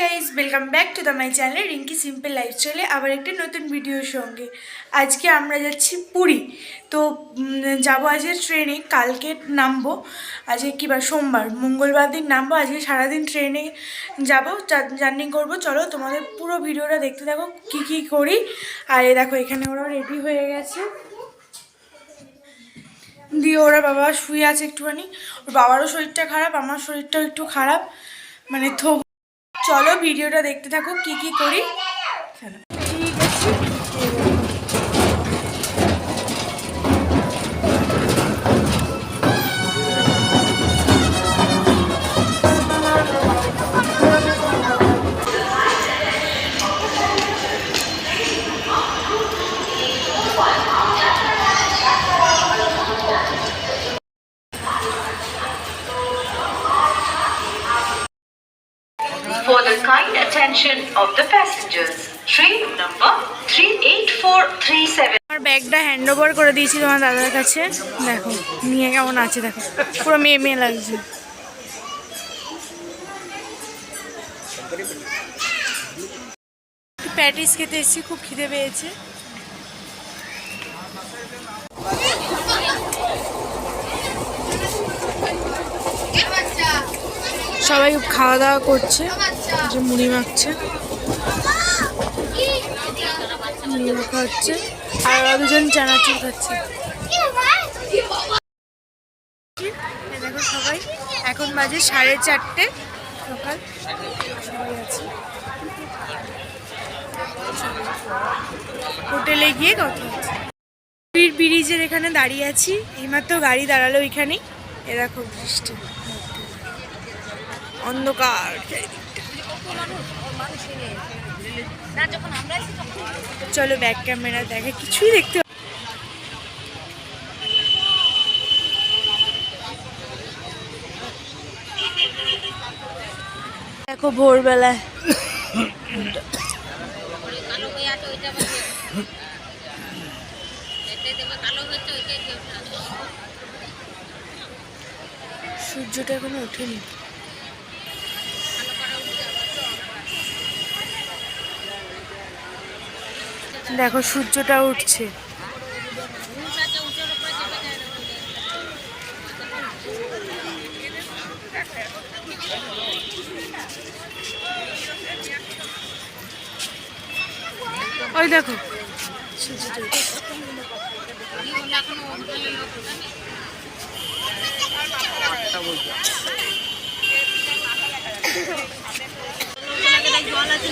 Guys welcome back to the my channel Rinki simple লাইফস্টাইলে আবার একটি নতুন ভিডিওর সঙ্গে। আজকে আমরা যাচ্ছি পুরী। তো যাব আজকে ট্রেনে কালকে নামবো। আজকে কী বার সোমবার, মঙ্গলবার দিন নামবো। আজকে সারাদিন ট্রেনে যাব জার্নি করব। চলো, তোমাদের পুরো ভিডিওটা দেখতে থাকো, কী কী করি। আর এ দেখো, এখানে ওরা রেডি হয়ে গেছে। দিয়ে ওরা বাবা শুয়ে আছে একটুখানি। ওর বাবারও শরীরটা খারাপ, আমার শরীরটাও একটু খারাপ। মানে থো চলো ভিডিওটা দেখতে থাকো কি কি করি চলো। Attention of the passengers, train number 38437 আমার ব্যাগটা হ্যান্ড ওভার করে দিয়েছি তোমার দাদার কাছে। দেখো নিয়ে কেমন আছে দেখো। পুরো মেয়ে মেয়ে লাগছে। প্যাটিস খেতে এসেছি খুব খিদে পেয়েছে। সবাই খাওয়া দাওয়া করছে যে মুড়ি মাখছে। মুড়ি মাখা হচ্ছে। আর দুজন চানাচুর খাচ্ছে। দেখো সবাই, এখন বাজে সাড়ে চারটে। সকাল। সবাই আছে। হোটেলে গিয়ে কথা হচ্ছে। ব্রিজের এখানে দাঁড়িয়ে আছি। এইমাত্র গাড়ি দাঁড়াল ওইখানে এ দেখো বৃষ্টি। অন্ধকার চলো ব্যাক ক্যামেরা দেখে কিছুই দেখতে দেখো ভোরবেলায়। সূর্যটা এখনও ওঠেনি। দেখো সূর্যটা উঠছে। ওই দেখো জল আছে।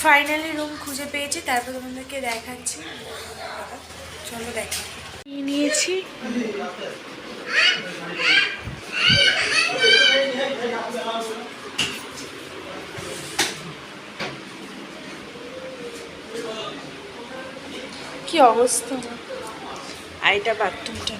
ফাইনালি রুম খুঁজে পেয়েছি, তারপর তোমাদেরকে দেখাচ্ছি। চলো দেখা। নিয়ে নিয়েছি। কি অবস্থা? আইটা বাথরুমটা।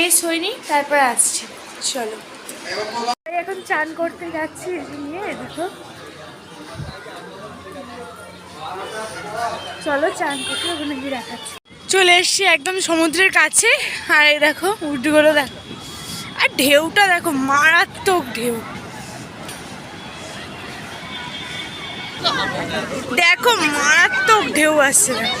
ফ্রেশ হয়নি তারপর আসছি। চলো। এখন চান করতে যাচ্ছি নিয়ে দেখো চলো চান করতে ওখানে গিয়ে দেখাচ্ছি। চলে এসছি একদম সমুদ্রের কাছে আর এই দেখো উঠগুলো দেখো। আর ঢেউটা দেখো মারাত্মক ঢেউ। দেখো মারাত্মক ঢেউ আসছে। দেখো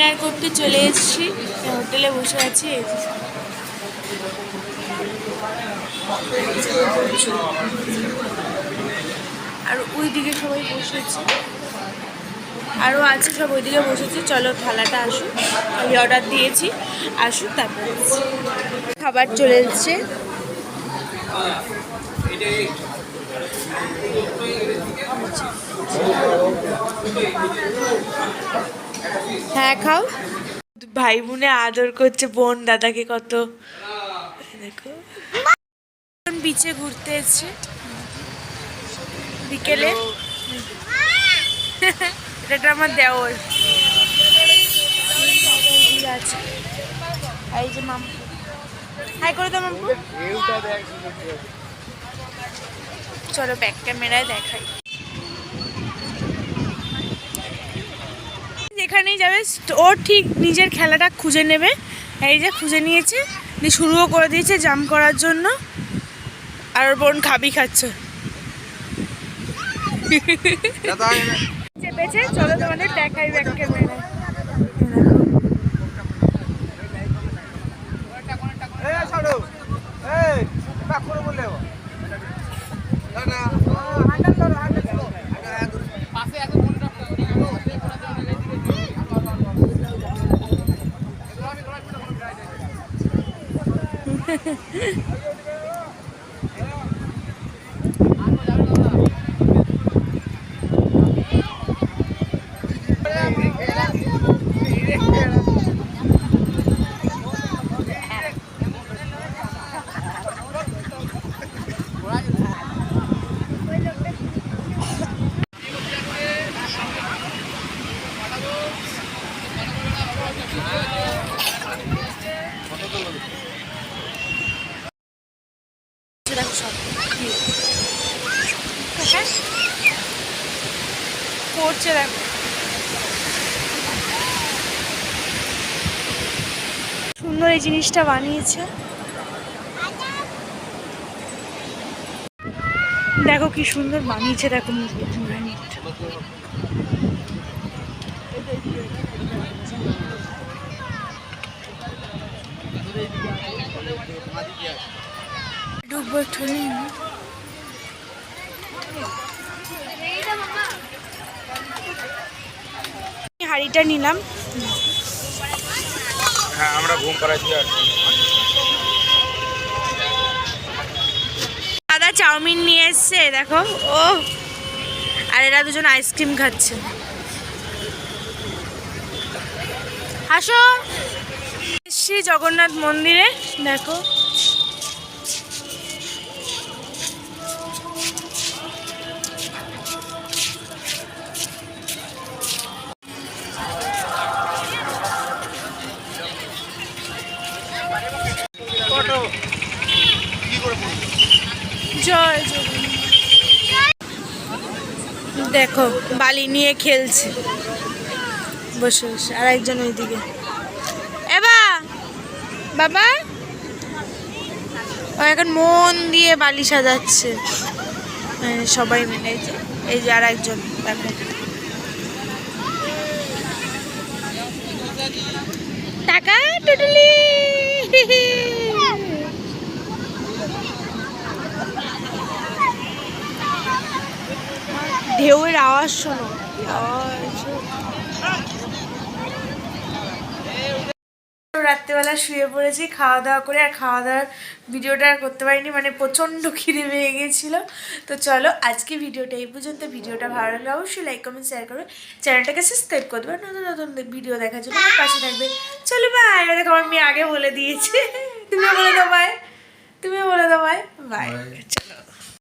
ওরে করতে চলে এসেছি। হোটেলে বসে আছি। আর ওইদিকে সবাই বসেছে আরও আছে সব ওইদিকে বসেছে চলো থালাটা আসুক। আমি অর্ডার দিয়েছি। আসুক, তারপর খাবার চলে এসছে। হ্যাঁ খাও। ভাই বোনে আদর করছে বোন দাদাকে কত। দেখো। বিচে ঘুরতে এসছে। বিকেলে। এটা আমার দেওর। আছে এই যে মামু। হাই করে দাও মামু চলো ব্যাক ক্যামেরায় দেখাই। যেখানেই যাবে। ও ঠিক নিজের খেলাটা খুঁজে নেবে। এই যে খুঁজে নিয়েছে। দিয়ে শুরুও করে দিয়েছে জাম করার জন্য। আর ওর বোন খাবি খাচ্ছে। চেপেছে। চলো তোমাদের দেখাই ありがとうございます。পড়ছে দেখো। সুন্দর এই জিনিসটা বানিয়েছে। দেখো কি সুন্দর বানিয়েছে দেখো মূর্তিটা। ডুববো হাঁড়িটা নিলাম। হ্যাঁ আমরা ঘুম দাদা চাউমিন নিয়ে এসছে দেখো ও। আর এরা দুজন আইসক্রিম খাচ্ছে। আসো। এসছি জগন্নাথ মন্দিরে দেখো। দেখো বালি নিয়ে খেলছে। বসে বসে আর একজন ওইদিকে। এবা বাবা। ও এখন মন দিয়ে বালি সাজাচ্ছে। হ্যাঁ, সবাই মিলে এই যে এই যে আর একজন দেখো। টাকা টুটুলি ঢেউয়ের আওয়াজ শোনো। আওয়াজ রাত্রেবেলা শুয়ে পড়েছি খাওয়া দাওয়া করে আর খাওয়া দাওয়ার ভিডিওটা আর করতে পারিনি মানে প্রচণ্ড খিদে পেয়ে গেছিল। তো চলো আজকে ভিডিওটা এই পর্যন্ত। ভিডিওটা ভালো লাগলে অবশ্যই লাইক কমেন্ট শেয়ার করবে। চ্যানেলটাকে সাবস্ক্রাইব করে দেবে নতুন নতুন ভিডিও দেখার জন্য পাশে থাকবে। চলো বাই দেখো আমার মেয়ে আগে বলে দিয়েছে। তুমিও বলে দাও বাই তুমিও বলে দাও বাই বাই